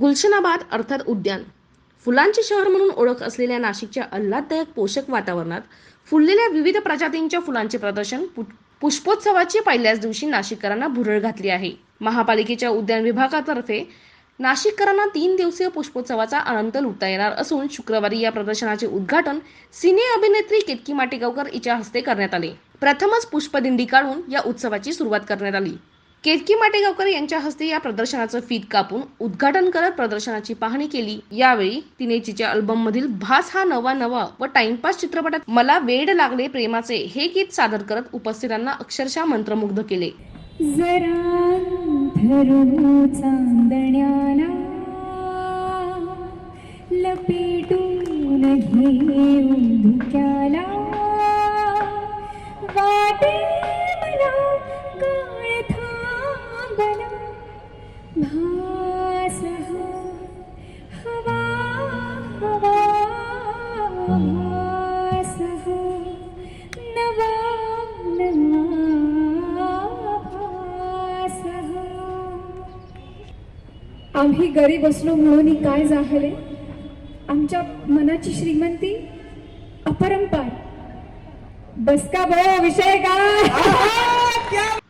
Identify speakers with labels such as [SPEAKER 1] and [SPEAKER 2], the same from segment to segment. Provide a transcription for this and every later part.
[SPEAKER 1] गुलशनाबाद अर्थात उद्यान. फुलांचे शहर म्हणून ओळख असलेल्या नाशिकच्या आल्हाददायक पोषक वातावरणात फुललेल्या विविध प्रजातींच्या फुलांचे प्रदर्शन पुष्पोत्सवाची पहिल्याच दिवशी नाशिककरांना भुरळ घातली आहे. महापालिकेच्या उद्यान विभागातर्फे नाशिककरांना तीन दिवसीय पुष्पोत्सवाचा आनंद लुटता येणार असून शुक्रवारी या प्रदर्शनाचे उद्घाटन सिने अभिनेत्री केतकी माटेगावकर हिच्या हस्ते करण्यात आले. प्रथमच पुष्पदिंडी काढून या उत्सवाची सुरुवात करण्यात आली. केतकी माटेगावकर यांच्या हस्ते या प्रदर्शनाचं फीत कापून उद्घाटन करत प्रदर्शनाची पाहणी केली. यावेळी तिने तिच्या अल्बम मधील भास हा नवा नवा व टाइमपास चित्रपटात मला वेड लागले प्रेमाचे हे गीत सादर करत उपस्थितांना अक्षरशः मंत्रमुग्ध केले.
[SPEAKER 2] जरा धरू चांदण्याला लपेटून घेऊ धुक्याला
[SPEAKER 3] आम्ही गरीब असलो म्हणून काय झाले? आमच्या मनाची श्रीमंती अपरंपार. बसका बळ विषय काय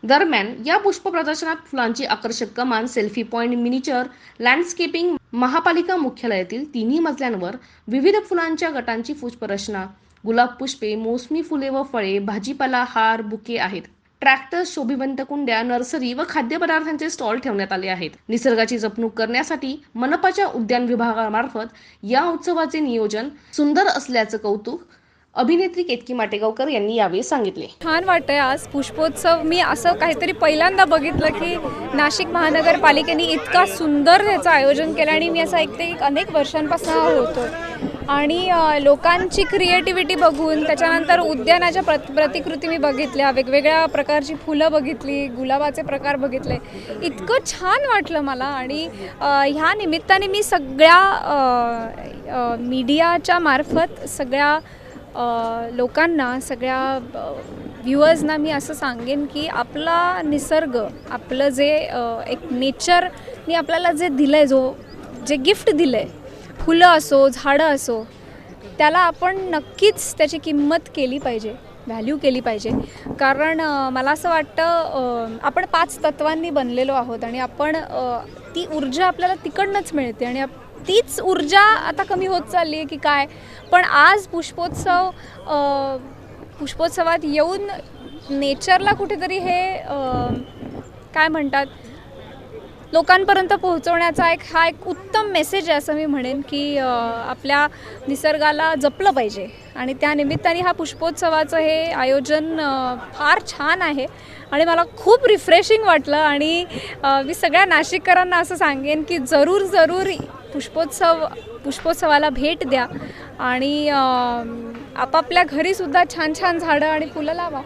[SPEAKER 1] दरम्यान या पुष्प प्रदर्शनात फुलांची आकर्षक कमान सेल्फी पॉइंट मिनिचर लँडस्केपिंग महापालिका मुख्यालयातील तिन्ही मजल्यांवर विविध फुलांच्या गटांची पुष्परचना. गुलाब पुष्पे मोसमी फुले व फळे भाजीपाला हार बुके आहेत. ट्रॅक्टर शोभिवंत कुंड्या नर्सरी व खाद्यपदार्थांचे स्टॉल ठेवण्यात आले आहेत. निसर्गाची जपणूक करण्यासाठी मनपाच्या उद्यान विभागामार्फत या उत्सवाचे नियोजन सुंदर असल्याचं कौतुक अभिनेत्री केतकी माटेगावकर यांनी यावेळी सांगितले.
[SPEAKER 4] छान वाटतंय आज पुष्पोत्सव. मी असं काहीतरी पहिल्यांदा बघितलं की नाशिक महानगरपालिकेने इतका सुंदर त्याचं आयोजन केलं आणि मी असं ऐकते की अनेक वर्षांपासून होतो. आणि लोकांची क्रिएटिव्हिटी बघून त्याच्यानंतर उद्यानाच्या प्रत प्रतिकृती मी बघितल्या वेगवेगळ्या प्रकारची फुलं बघितली गुलाबाचे प्रकार बघितले. इतकं छान वाटलं मला आणि ह्या निमित्ताने मी सगळ्या मीडियाच्या मार्फत सगळ्या लोकांना सगळ्या व्ह्युअर्सना मी असं सांगेन की आपला निसर्ग आपलं जे एक नेचरनी आपल्याला जे दिलं आहे जो जे गिफ्ट दिलं आहे फुलं असो झाडं असो त्याला आपण नक्कीच त्याची किंमत केली पाहिजे व्हॅल्यू केली पाहिजे. कारण मला असं वाटतं आपण पाच तत्वांनी बनलेलो आहोत आणि आपण ती ऊर्जा आपल्याला तिकडनंच मिळते आणि आप- तीच ऊर्जा आता कमी होत चालली आहे की काय? पण आज पुष्पोत्सव पुष्पोत्सवात येऊन नेचरला कुठेतरी हे काय म्हणतात लोकांपर्यंत पोहोचवण्याचा एक हा एक उत्तम मेसेज आहे असं मी म्हणेन की आपल्या निसर्गाला जपलं पाहिजे. आणि त्या निमित्ताने हा पुष्पोत्सवाचं हे आयोजन फार छान आहे. आणि मला खूप रिफ्रेशिंग वाटलं आणि मी सगळ्या नाशिककरांना असं सांगेन की जरूर जरूर पुष्पोत्सव पुष्पोत्सवाला भेट द्या आणि आपापल्या घरीसुद्धा छान छान झाडं आणि फुलं लावा.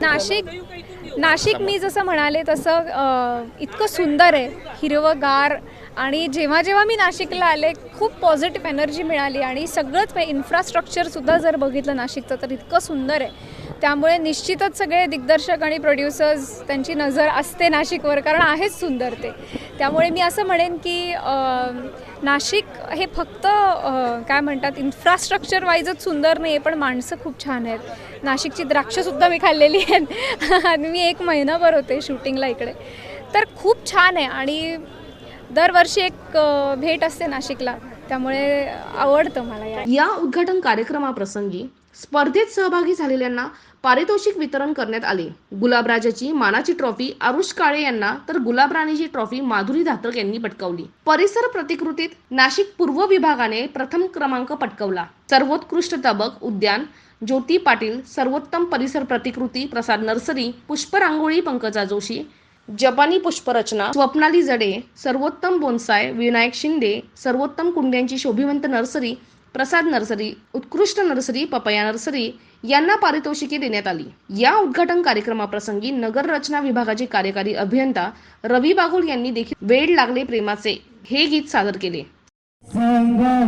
[SPEAKER 4] नाशिक नाशिक मी जसं म्हणाले तसं इतकं सुंदर आहे हिरवंगार आणि जेव्हा जेव्हा मी नाशिकला आले खूप पॉझिटिव्ह एनर्जी मिळाली आणि सगळंच इन्फ्रास्ट्रक्चरसुद्धा जर बघितलं नाशिकचं तर इतकं सुंदर आहे. त्यामुळे निश्चितच सगळे दिग्दर्शक आणि प्रोड्युसर्स त्यांची नजर असते नाशिकवर कारण आहेच सुंदर ते. त्यामुळे मी असं म्हणेन की नाशिक हे फक्त काय म्हणतात इन्फ्रास्ट्रक्चर वाईजच सुंदर नाही आहे पण माणसं खूप छान आहेत. नाशिकची द्राक्षसुद्धा मी खाल्लेली आहेत. आणि मी एक महिनाभर होते शूटिंगला इकडे. तर खूप छान आहे आणि दरवर्षी एक भेट असते नाशिकला. त्यामुळे आवडतं मला या
[SPEAKER 1] उद्घाटन कार्यक्रमाप्रसंगी स्पर्धेत सहभागी झालेल्यांना पारितोषिक वितरण करण्यात आले. गुलाबराजाची मानाची ट्रॉफी आरुष काळे यांना तर गुलाबराणीची ट्रॉफी माधुरी धात्रक यांनी पटकावली. परिसर प्रतिकृतीत नाशिक पूर्व विभागाने प्रथम क्रमांक पटकावला. सर्वोत्कृष्ट तबक उद्यान ज्योती पाटील सर्वोत्तम परिसर प्रतिकृती प्रसाद नर्सरी पुष्परांगोळी पंकजा जोशी जपानी पुष्परचना स्वप्नाली जडे सर्वोत्तम बोन्साय विनायक शिंदे सर्वोत्तम कुंड्यांची शोभिवंत नर्सरी प्रसाद नर्सरी उत्कृष्ट नर्सरी पपया नर्सरी यांना पारितोषिके देण्यात आली. या उद्घाटन कार्यक्रमाप्रसंगी नगर रचना विभागाचे कार्यकारी अभियंता रवी बागुल यांनी देखील वेळ लागले प्रेमाचे हे गीत सादर केले.
[SPEAKER 5] सांगा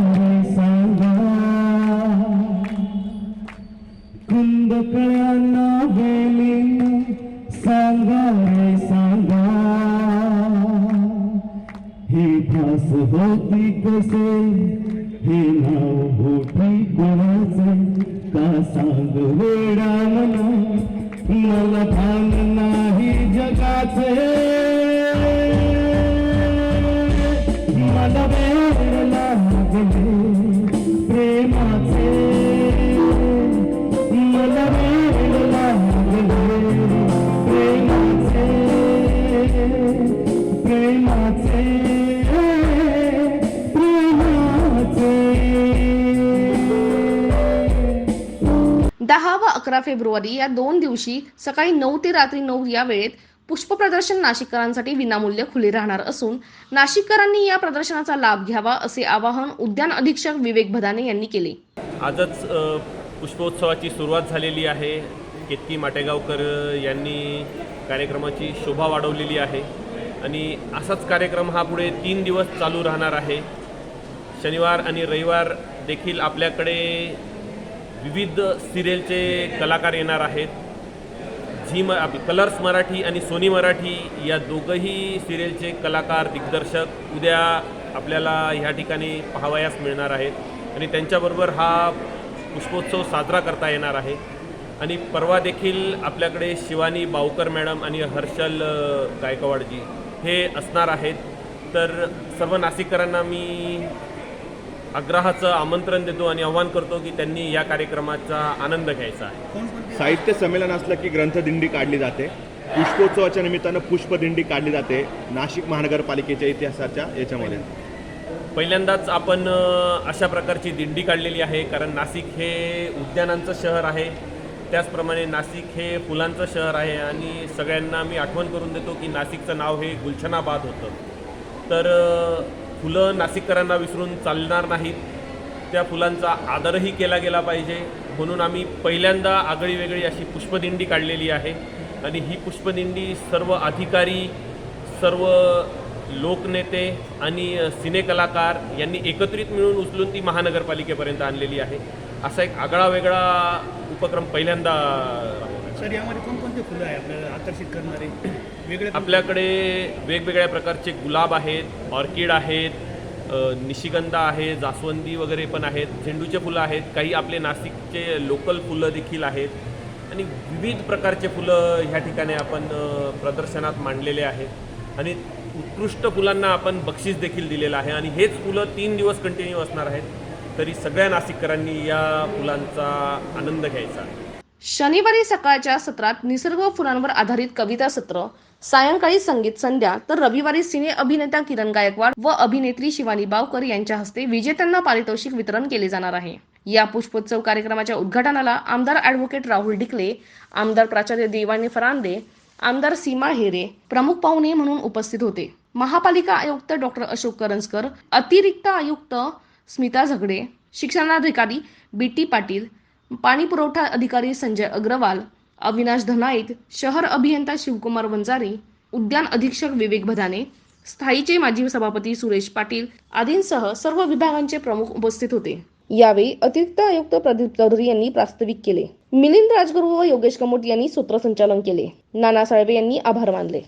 [SPEAKER 1] दहा व अकरा फेब्रुवारी या दोन दिवशी सकाळी नऊ ते रात्री नऊ या वेळेत पुष्प प्रदर्शन नाशिककरांसाठी विनामूल्य खुले राहणार असून नाशिककरांनी या प्रदर्शनाचा लाभ घ्यावा असे आवाहन उद्यान अधीक्षक विवेक भदाने यांनी केले.
[SPEAKER 6] आजच पुष्पोत्सवाची सुरुवात झालेली आहे. केतकी माटेगावकर यांनी कार्यक्रमाची शोभा वाढवलेली आहे. आणि असाच कार्यक्रम हा पुढे तीन दिवस चालू राहणार आहे. शनिवार आणि रविवार देखील आपल्याकडे विविध सिरियलचे कलाकार येणार आहेत. झी म आप- कलर्स मराठी आणि सोनी मराठी या दोघंही सिरियलचे कलाकार दिग्दर्शक उद्या आपल्याला ह्या ठिकाणी पाहावयास मिळणार आहेत. आणि त्यांच्याबरोबर हा पुष्पोत्सव साजरा करता येणार आहे. आणि परवा देखील आपल्याकडे शिवानी बावकर मॅडम आणि हर्षल गायकवाडजी हे असणार आहेत. तर सर्व नाशिककरांना मी आग्रहाचं आमंत्रण देतो आणि आव्हान करतो की त्यांनी या कार्यक्रमाचा आनंद घ्यायचा आहे.
[SPEAKER 7] साहित्य संमेलन असलं की ग्रंथदिंडी काढली जाते. पुष्पोत्सवाच्या निमित्तानं पुष्पदिंडी काढली जाते नाशिक महानगरपालिकेच्या इतिहासाच्या याच्यामध्ये.
[SPEAKER 6] पहिल्यांदाच आपण अशा प्रकारची दिंडी काढलेली आहे कारण नाशिक हे उद्यानांचं शहर आहे. त्याचप्रमाणे नाशिक हे फुलांचं शहर आहे आणि सगळ्यांना मी आठवण करून देतो की नाशिकचं नाव हे गुलशनाबाद होतं. तर फुलं नाशिककरांना विसरून चालणार नाहीत. त्या फुलांचा आदरही केला गेला पाहिजे. म्हणून आम्ही पहिल्यांदा आगळी वेगळी अशी पुष्पदिंडी काढलेली आहे. आणि ही पुष्पदिंडी सर्व अधिकारी सर्व लोकनेते आणि सिनेकलाकार यांनी एकत्रित मिळून उचलून ती महानगरपालिकेपर्यंत आणलेली आहे. असा एक आगळा वेगळा उपक्रम पहिल्यांदा
[SPEAKER 8] सर यामध्ये कोणकोणते फुलं आहे आपल्याला आकर्षित करणारे?
[SPEAKER 6] आपल्याकडे वेगवेगळ्या प्रकारचे गुलाब आहेत ऑर्किड आहेत निशिगंधा आहे जास्वंदी वगैरे पण आहेत झेंडूचे फुलं आहेत काही आपले नाशिकचे लोकल फुलं देखील आहेत. आणि विविध प्रकारचे फुलं ह्या ठिकाणी आपण प्रदर्शनात मांडलेले आहेत. आणि उत्कृष्ट फुलांना आपण बक्षीस देखील दिलेलं आहे. आणि हेच फुलं तीन दिवस कंटिन्यू असणार आहेत तरी सगळ्या नाशिककरांनी या फुलांचा आनंद घ्यायचा.
[SPEAKER 1] शनिवारी सकाळच्या सत्रात निसर्ग फुलांवर आधारित कविता सत्र सायंकाळी संगीत संध्या तर रविवारी सिने अभिनेता किरण गायकवाड व अभिनेत्री शिवानी बावकर यांच्या हस्ते विजेत्यांना पारितोषिक वितरण केले जाणार आहे. या पुष्पोत्सव कार्यक्रमाच्या उद्घाटनाला आमदार ॲडव्होकेट राहुल डिकले आमदार प्राचार्य देवानी फरांदे आमदार सीमा हेरे प्रमुख पाहुणे म्हणून उपस्थित होते. महापालिका आयुक्त डॉक्टर अशोक करंजकर अतिरिक्त आयुक्त स्मिता झगडे शिक्षणाधिकारी बी टी पाटील पाणी पुरवठा अधिकारी संजय अग्रवाल अविनाश धनाईत शहर अभियंता शिवकुमार वंजारी उद्यान अधीक्षक विवेक भदाने स्थायीचे माजी सभापती सुरेश पाटील आदींसह सर्व विभागांचे प्रमुख उपस्थित होते. यावेळी अतिरिक्त आयुक्त प्रदीप चौधरी यांनी प्रास्ताविक केले. मिलिंद राजगुरू व योगेश कमोट यांनी सूत्रसंचालन केले. नाना साळवे यांनी आभार मानले.